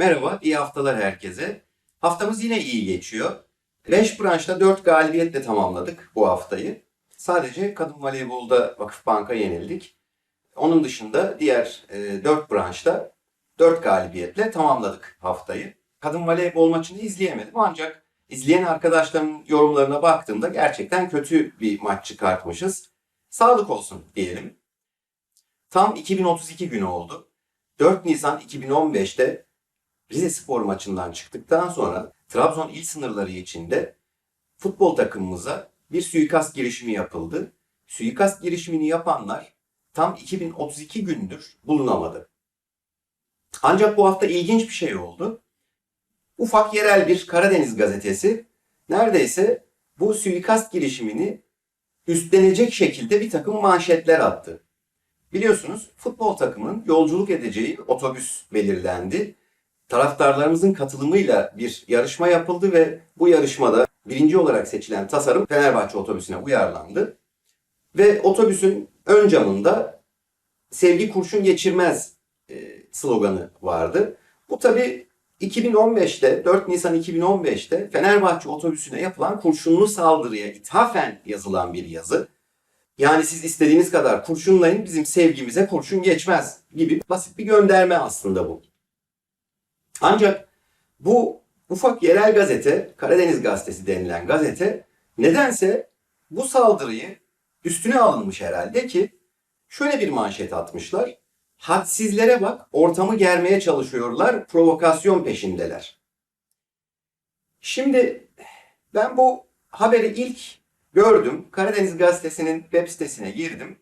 Merhaba, iyi haftalar herkese. Haftamız yine iyi geçiyor. 5 branşta 4 galibiyetle tamamladık bu haftayı. Sadece kadın voleybolda Vakıfbank'a yenildik. Onun dışında diğer 4 branşta 4 galibiyetle tamamladık haftayı. Kadın voleybol maçını izleyemedim ancak izleyen arkadaşların yorumlarına baktığımda gerçekten kötü bir maç çıkartmışız. Sağlık olsun diyelim. Tam 2032 günü oldu. 4 Nisan 2015'te Rize Spor maçından çıktıktan sonra Trabzon il sınırları içinde futbol takımımıza bir suikast girişimi yapıldı. Suikast girişimini yapanlar tam 2032 gündür bulunamadı. Ancak bu hafta ilginç bir şey oldu. Ufak yerel bir Karadeniz gazetesi neredeyse bu suikast girişimini üstlenecek şekilde bir takım manşetler attı. Biliyorsunuz futbol takımının yolculuk edeceği otobüs belirlendi. Taraftarlarımızın katılımıyla bir yarışma yapıldı ve bu yarışmada birinci olarak seçilen tasarım Fenerbahçe otobüsüne uyarlandı. Ve otobüsün ön camında sevgi kurşun geçirmez e, sloganı vardı. Bu tabi 2015'te 4 Nisan 2015'te Fenerbahçe otobüsüne yapılan kurşunlu saldırıya ithafen yazılan bir yazı. Yani siz istediğiniz kadar kurşunlayın bizim sevgimize kurşun geçmez gibi basit bir gönderme aslında bu. Ancak bu ufak yerel gazete, Karadeniz Gazetesi denilen gazete nedense bu saldırıyı üstüne alınmış herhalde ki şöyle bir manşet atmışlar. Hadsizlere bak, ortamı germeye çalışıyorlar, provokasyon peşindeler. Şimdi ben bu haberi ilk gördüm. Karadeniz Gazetesi'nin web sitesine girdim.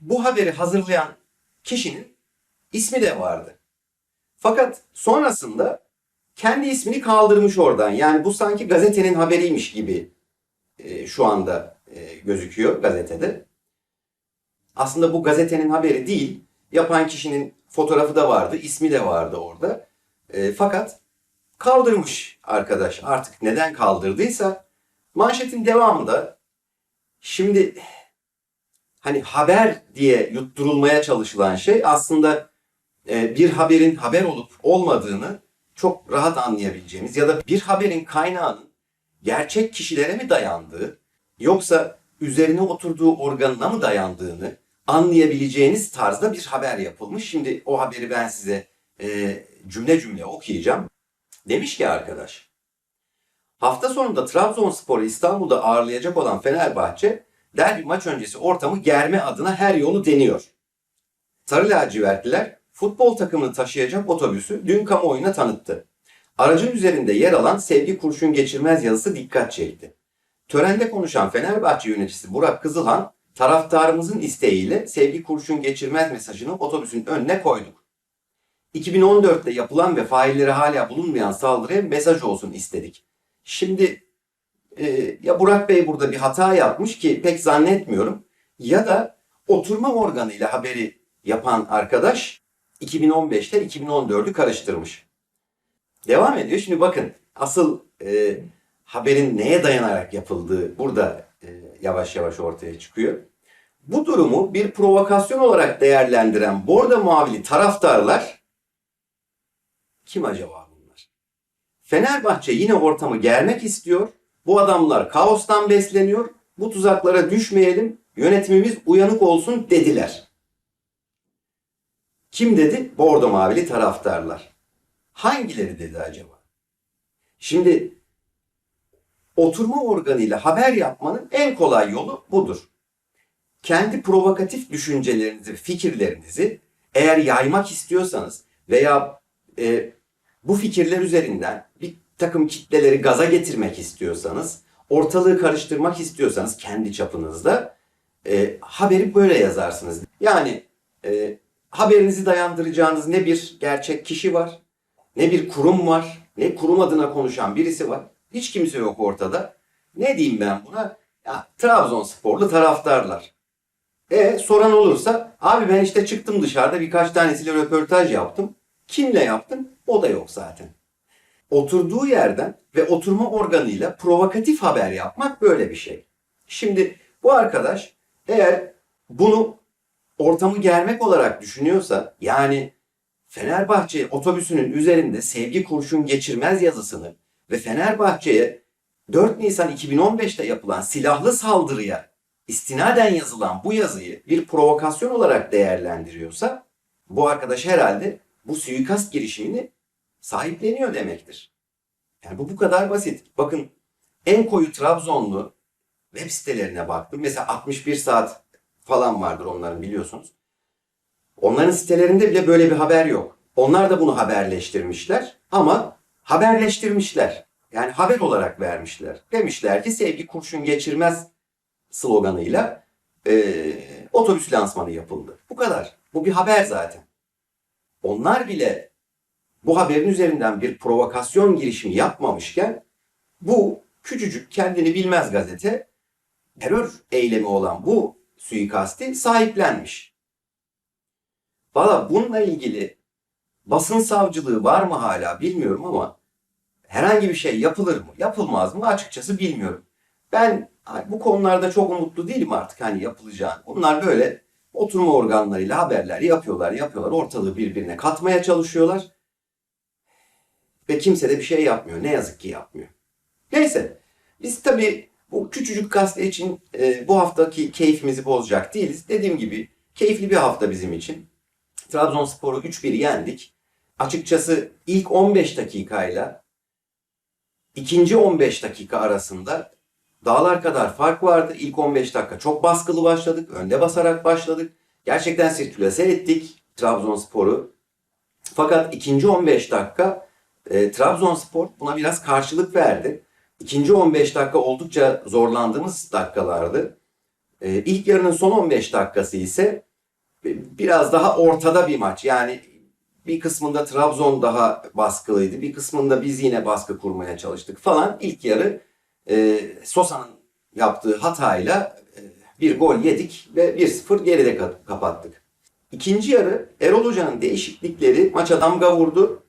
Bu haberi hazırlayan kişinin ismi de vardı. Fakat sonrasında kendi ismini kaldırmış oradan. Yani bu sanki gazetenin haberiymiş gibi e, şu anda e, gözüküyor gazetede. Aslında bu gazetenin haberi değil. Yapan kişinin fotoğrafı da vardı, ismi de vardı orada. E, fakat kaldırmış arkadaş. Artık neden kaldırdıysa manşetin devamında şimdi hani haber diye yutturulmaya çalışılan şey aslında bir haberin haber olup olmadığını çok rahat anlayabileceğimiz ya da bir haberin kaynağının gerçek kişilere mi dayandığı yoksa üzerine oturduğu organına mı dayandığını anlayabileceğiniz tarzda bir haber yapılmış. Şimdi o haberi ben size e, cümle cümle okuyacağım. Demiş ki arkadaş, hafta sonunda Trabzonspor'u İstanbul'da ağırlayacak olan Fenerbahçe, derbi maç öncesi ortamı germe adına her yolu deniyor. Sarı lacivertliler futbol takımını taşıyacak otobüsü dün kamuoyuna tanıttı. Aracın üzerinde yer alan Sevgi Kurşun Geçirmez yazısı dikkat çekti. Törende konuşan Fenerbahçe yöneticisi Burak Kızılhan, taraftarımızın isteğiyle Sevgi Kurşun Geçirmez mesajını otobüsün önüne koyduk. 2014'te yapılan ve failleri hala bulunmayan saldırıya mesaj olsun istedik. Şimdi e, ya Burak Bey burada bir hata yapmış ki pek zannetmiyorum ya da oturma organıyla haberi yapan arkadaş 2015'te 2014'ü karıştırmış. Devam ediyor. Şimdi bakın asıl e, haberin neye dayanarak yapıldığı burada e, yavaş yavaş ortaya çıkıyor. Bu durumu bir provokasyon olarak değerlendiren bordo mavili taraftarlar kim acaba bunlar? Fenerbahçe yine ortamı germek istiyor. Bu adamlar kaostan besleniyor. Bu tuzaklara düşmeyelim. Yönetimimiz uyanık olsun dediler. Kim dedi? Bordo mavili taraftarlar. Hangileri dedi acaba? Şimdi oturma organıyla haber yapmanın en kolay yolu budur. Kendi provokatif düşüncelerinizi, fikirlerinizi eğer yaymak istiyorsanız veya e, bu fikirler üzerinden bir takım kitleleri gaza getirmek istiyorsanız, ortalığı karıştırmak istiyorsanız kendi çapınızda e, haberi böyle yazarsınız. Yani e, haberinizi dayandıracağınız ne bir gerçek kişi var, ne bir kurum var, ne kurum adına konuşan birisi var. Hiç kimse yok ortada. Ne diyeyim ben buna? Ya, Trabzonsporlu taraftarlar. E soran olursa abi ben işte çıktım dışarıda birkaç tanesiyle röportaj yaptım. Kimle yaptım? O da yok zaten. Oturduğu yerden ve oturma organıyla provokatif haber yapmak böyle bir şey. Şimdi bu arkadaş eğer bunu ortamı germek olarak düşünüyorsa yani Fenerbahçe otobüsünün üzerinde sevgi kurşun geçirmez yazısını ve Fenerbahçe'ye 4 Nisan 2015'te yapılan silahlı saldırıya istinaden yazılan bu yazıyı bir provokasyon olarak değerlendiriyorsa bu arkadaş herhalde bu suikast girişimini sahipleniyor demektir. Yani bu bu kadar basit. Bakın en koyu Trabzonlu web sitelerine baktım. Mesela 61 saat falan vardır onların biliyorsunuz. Onların sitelerinde bile böyle bir haber yok. Onlar da bunu haberleştirmişler ama haberleştirmişler. Yani haber olarak vermişler. Demişler ki sevgi kurşun geçirmez sloganıyla eee, otobüs lansmanı yapıldı. Bu kadar. Bu bir haber zaten. Onlar bile bu haberin üzerinden bir provokasyon girişimi yapmamışken bu küçücük kendini bilmez gazete terör eylemi olan bu suikasti sahiplenmiş. Valla bununla ilgili basın savcılığı var mı hala bilmiyorum ama herhangi bir şey yapılır mı yapılmaz mı açıkçası bilmiyorum. Ben bu konularda çok umutlu değilim artık hani yapılacağını. Bunlar böyle oturma organlarıyla haberler yapıyorlar yapıyorlar ortalığı birbirine katmaya çalışıyorlar. Ve kimse de bir şey yapmıyor. Ne yazık ki yapmıyor. Neyse biz tabii bu küçücük gazete için e, bu haftaki keyfimizi bozacak değiliz. Dediğim gibi keyifli bir hafta bizim için. Trabzonspor'u 3-1 yendik. Açıkçası ilk 15 dakikayla ikinci 15 dakika arasında dağlar kadar fark vardı. İlk 15 dakika çok baskılı başladık. Önde basarak başladık. Gerçekten sirkülase ettik Trabzonspor'u. Fakat ikinci 15 dakika e, Trabzonspor buna biraz karşılık verdi. İkinci 15 dakika oldukça zorlandığımız dakikalardı. E, ilk yarının son 15 dakikası ise biraz daha ortada bir maç. Yani bir kısmında Trabzon daha baskılıydı. Bir kısmında biz yine baskı kurmaya çalıştık falan. İlk yarı e, Sosa'nın yaptığı hatayla e, bir gol yedik ve 1-0 geride ka- kapattık. İkinci yarı Erol Hoca'nın değişiklikleri maça damga vurdu.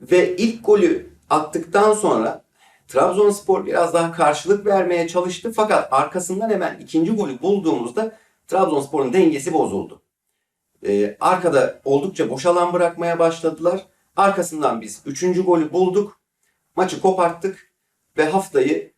Ve ilk golü attıktan sonra Trabzonspor biraz daha karşılık vermeye çalıştı. Fakat arkasından hemen ikinci golü bulduğumuzda Trabzonspor'un dengesi bozuldu. Ee, arkada oldukça boş alan bırakmaya başladılar. Arkasından biz üçüncü golü bulduk. Maçı koparttık ve haftayı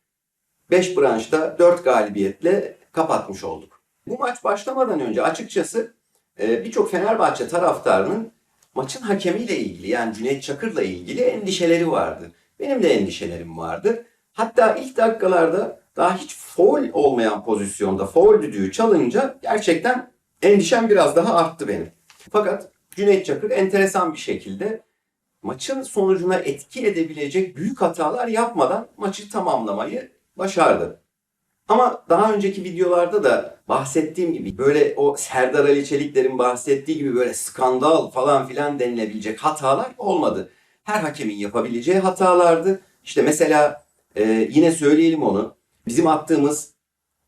5 branşta 4 galibiyetle kapatmış olduk. Bu maç başlamadan önce açıkçası e, birçok Fenerbahçe taraftarının maçın hakemiyle ilgili yani Cüneyt Çakır'la ilgili endişeleri vardı. Benim de endişelerim vardı. Hatta ilk dakikalarda daha hiç foul olmayan pozisyonda foul düdüğü çalınca gerçekten endişem biraz daha arttı benim. Fakat Cüneyt Çakır enteresan bir şekilde maçın sonucuna etki edebilecek büyük hatalar yapmadan maçı tamamlamayı başardı. Ama daha önceki videolarda da bahsettiğim gibi böyle o Serdar Ali Çelikler'in bahsettiği gibi böyle skandal falan filan denilebilecek hatalar olmadı. Her hakemin yapabileceği hatalardı. İşte mesela e, yine söyleyelim onu. Bizim attığımız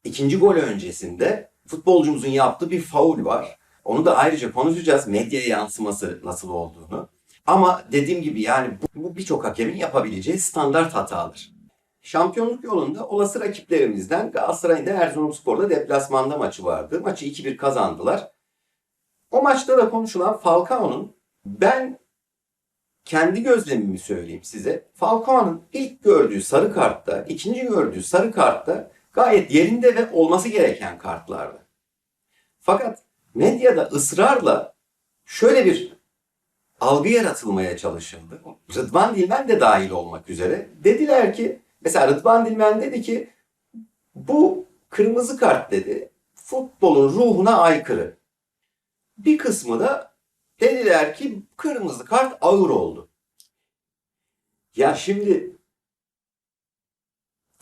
ikinci gol öncesinde futbolcumuzun yaptığı bir faul var. Onu da ayrıca konuşacağız. Medyaya yansıması nasıl olduğunu. Ama dediğim gibi yani bu, bu birçok hakemin yapabileceği standart hatalar. Şampiyonluk yolunda olası rakiplerimizden Galatasaray'ın da Erzurumspor'da deplasmanda maçı vardı. Maçı 2-1 kazandılar. O maçta da konuşulan Falcao'nun ben kendi gözlemimi söyleyeyim size. Falcao'nun ilk gördüğü sarı kartta, ikinci gördüğü sarı kartta gayet yerinde ve olması gereken kartlardı. Fakat medyada ısrarla şöyle bir algı yaratılmaya çalışıldı. Rıdvan Dilmen de dahil olmak üzere. Dediler ki mesela Rıdvan Dilmen dedi ki bu kırmızı kart dedi futbolun ruhuna aykırı. Bir kısmı da dediler ki kırmızı kart ağır oldu. Ya şimdi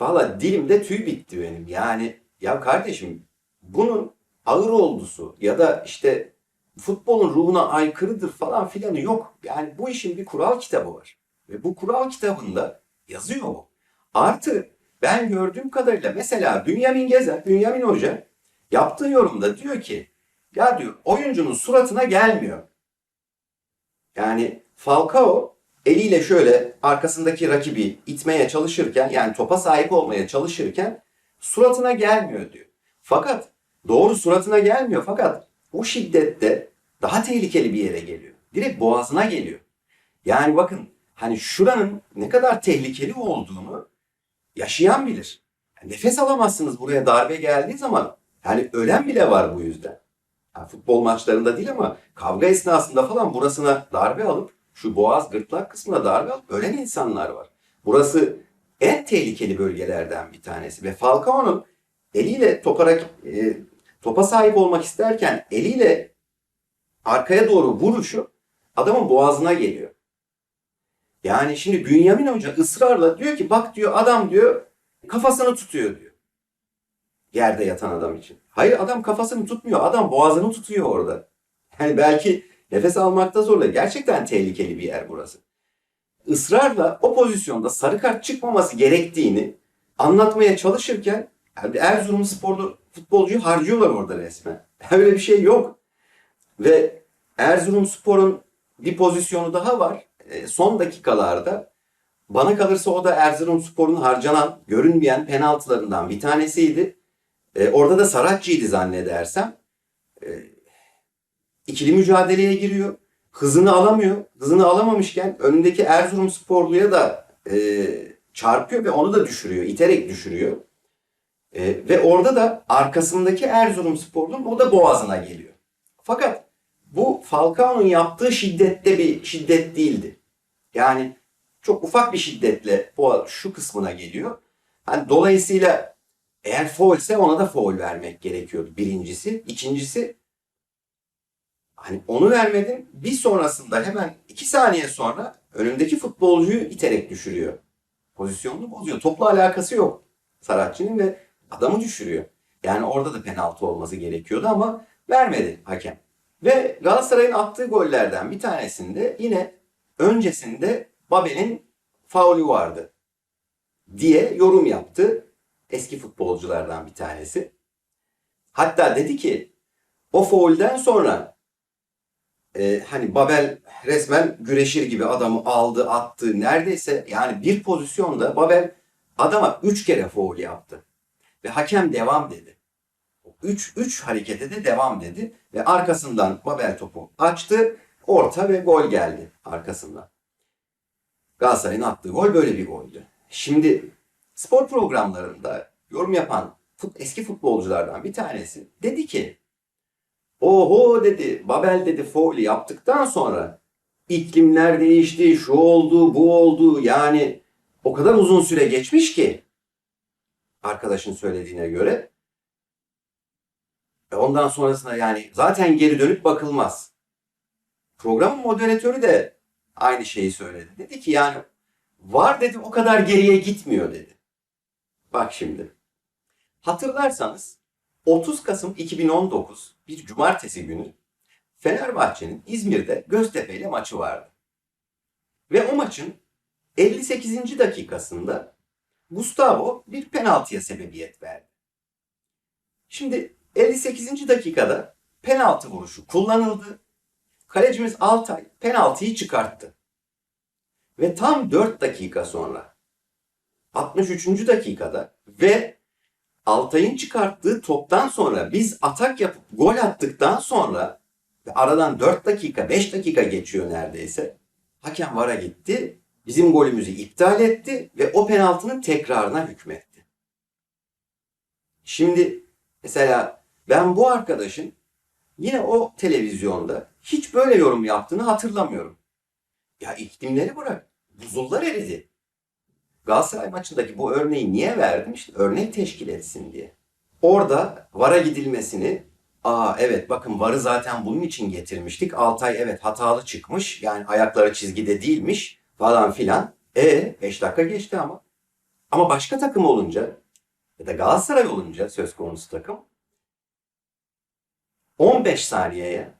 valla dilimde tüy bitti benim. Yani ya kardeşim bunun ağır oldusu ya da işte futbolun ruhuna aykırıdır falan filanı yok. Yani bu işin bir kural kitabı var. Ve bu kural kitabında yazıyor bu. Artı ben gördüğüm kadarıyla mesela Bünyamin Gezer, Bünyamin Hoca yaptığı yorumda diyor ki ya diyor oyuncunun suratına gelmiyor. Yani Falcao eliyle şöyle arkasındaki rakibi itmeye çalışırken yani topa sahip olmaya çalışırken suratına gelmiyor diyor. Fakat doğru suratına gelmiyor fakat o şiddette daha tehlikeli bir yere geliyor. direkt boğazına geliyor. Yani bakın hani şuranın ne kadar tehlikeli olduğunu yaşayan bilir. Yani nefes alamazsınız buraya darbe geldiği zaman. Yani ölen bile var bu yüzden. Yani futbol maçlarında değil ama kavga esnasında falan burasına darbe alıp şu boğaz gırtlak kısmına darbe alıp ölen insanlar var. Burası en tehlikeli bölgelerden bir tanesi ve Falcao'nun eliyle topa, e, topa sahip olmak isterken eliyle arkaya doğru vuruşu adamın boğazına geliyor. Yani şimdi Bünyamin Hoca ısrarla diyor ki bak diyor adam diyor kafasını tutuyor diyor. Yerde yatan adam için. Hayır adam kafasını tutmuyor. Adam boğazını tutuyor orada. Yani belki nefes almakta zorluyor. Gerçekten tehlikeli bir yer burası. Israrla o pozisyonda sarı kart çıkmaması gerektiğini anlatmaya çalışırken yani Erzurum sporlu futbolcuyu harcıyorlar orada resmen. Öyle bir şey yok. Ve Erzurum Spor'un bir pozisyonu daha var. E, son dakikalarda bana kalırsa o da Erzurum Spor'un harcanan, görünmeyen penaltılarından bir tanesiydi. E, orada da Saratçı'ydı zannedersem. E, ikili mücadeleye giriyor. Hızını alamıyor. Hızını alamamışken önündeki Erzurum Sporlu'ya da e, çarpıyor ve onu da düşürüyor. iterek düşürüyor. E, ve orada da arkasındaki Erzurum Sporlu'nun o da boğazına geliyor. Fakat bu Falcao'nun yaptığı şiddette bir şiddet değildi. Yani çok ufak bir şiddetle bu şu kısmına geliyor. Hani dolayısıyla eğer foul ise ona da foul vermek gerekiyordu birincisi. İkincisi hani onu vermedin bir sonrasında hemen iki saniye sonra önündeki futbolcuyu iterek düşürüyor. Pozisyonunu bozuyor. Topla alakası yok Saratçı'nın ve adamı düşürüyor. Yani orada da penaltı olması gerekiyordu ama vermedi hakem. Ve Galatasaray'ın attığı gollerden bir tanesinde yine öncesinde Babel'in faulü vardı diye yorum yaptı eski futbolculardan bir tanesi. Hatta dedi ki o faulden sonra e, hani Babel resmen güreşir gibi adamı aldı attı neredeyse yani bir pozisyonda Babel adama üç kere faul yaptı. Ve hakem devam dedi. 3 3 harekete de devam dedi ve arkasından Babel topu açtı. Orta ve gol geldi arkasından. Galatasaray'ın attığı gol böyle bir goldü. Şimdi spor programlarında yorum yapan fut, eski futbolculardan bir tanesi dedi ki Oho dedi Babel dedi foul yaptıktan sonra iklimler değişti, şu oldu, bu oldu. Yani o kadar uzun süre geçmiş ki arkadaşın söylediğine göre ve ondan sonrasında yani zaten geri dönüp bakılmaz. Programın moderatörü de aynı şeyi söyledi. Dedi ki yani var dedi o kadar geriye gitmiyor dedi. Bak şimdi. Hatırlarsanız 30 Kasım 2019 bir cumartesi günü Fenerbahçe'nin İzmir'de Göztepe ile maçı vardı. Ve o maçın 58. dakikasında Gustavo bir penaltıya sebebiyet verdi. Şimdi 58. dakikada penaltı vuruşu kullanıldı. Kalecimiz Altay penaltıyı çıkarttı. Ve tam 4 dakika sonra 63. dakikada ve Altay'ın çıkarttığı toptan sonra biz atak yapıp gol attıktan sonra aradan 4 dakika 5 dakika geçiyor neredeyse. Hakem VAR'a gitti. Bizim golümüzü iptal etti ve o penaltının tekrarına hükmetti. Şimdi mesela ben bu arkadaşın yine o televizyonda hiç böyle yorum yaptığını hatırlamıyorum. Ya iklimleri bırak. Buzullar eridi. Galatasaray maçındaki bu örneği niye verdim? İşte örnek teşkil etsin diye. Orada VAR'a gidilmesini Aa evet bakın VAR'ı zaten bunun için getirmiştik. Altay evet hatalı çıkmış. Yani ayakları çizgide değilmiş falan filan. E 5 dakika geçti ama. Ama başka takım olunca ya da Galatasaray olunca söz konusu takım 15 saniyeye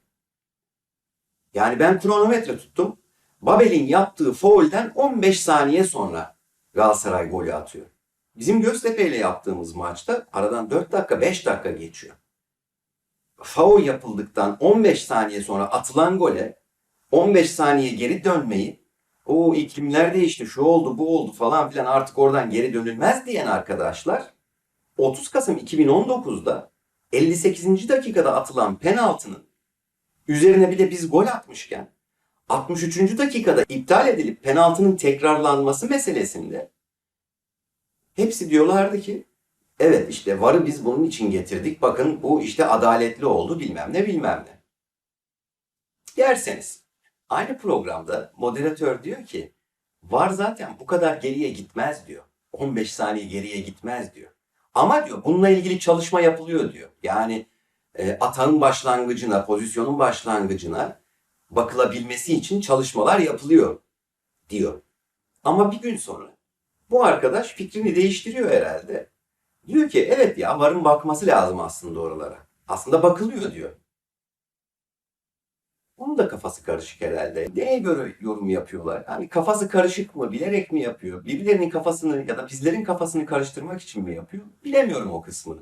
yani ben kronometre tuttum. Babel'in yaptığı foul'den 15 saniye sonra Galatasaray golü atıyor. Bizim Göztepe ile yaptığımız maçta aradan 4 dakika 5 dakika geçiyor. Faul yapıldıktan 15 saniye sonra atılan gole 15 saniye geri dönmeyi o iklimler değişti şu oldu bu oldu falan filan artık oradan geri dönülmez diyen arkadaşlar 30 Kasım 2019'da 58. dakikada atılan penaltının üzerine bir de biz gol atmışken 63. dakikada iptal edilip penaltının tekrarlanması meselesinde hepsi diyorlardı ki evet işte VAR'ı biz bunun için getirdik. Bakın bu işte adaletli oldu bilmem ne bilmem ne. Derseniz aynı programda moderatör diyor ki VAR zaten bu kadar geriye gitmez diyor. 15 saniye geriye gitmez diyor. Ama diyor bununla ilgili çalışma yapılıyor diyor. Yani e, atağın başlangıcına, pozisyonun başlangıcına bakılabilmesi için çalışmalar yapılıyor diyor. Ama bir gün sonra bu arkadaş fikrini değiştiriyor herhalde. Diyor ki evet ya varın bakması lazım aslında oralara. Aslında bakılıyor diyor. Onun da kafası karışık herhalde. Neye göre yorum yapıyorlar? Yani kafası karışık mı? Bilerek mi yapıyor? Birilerinin kafasını ya da bizlerin kafasını karıştırmak için mi yapıyor? Bilemiyorum o kısmını.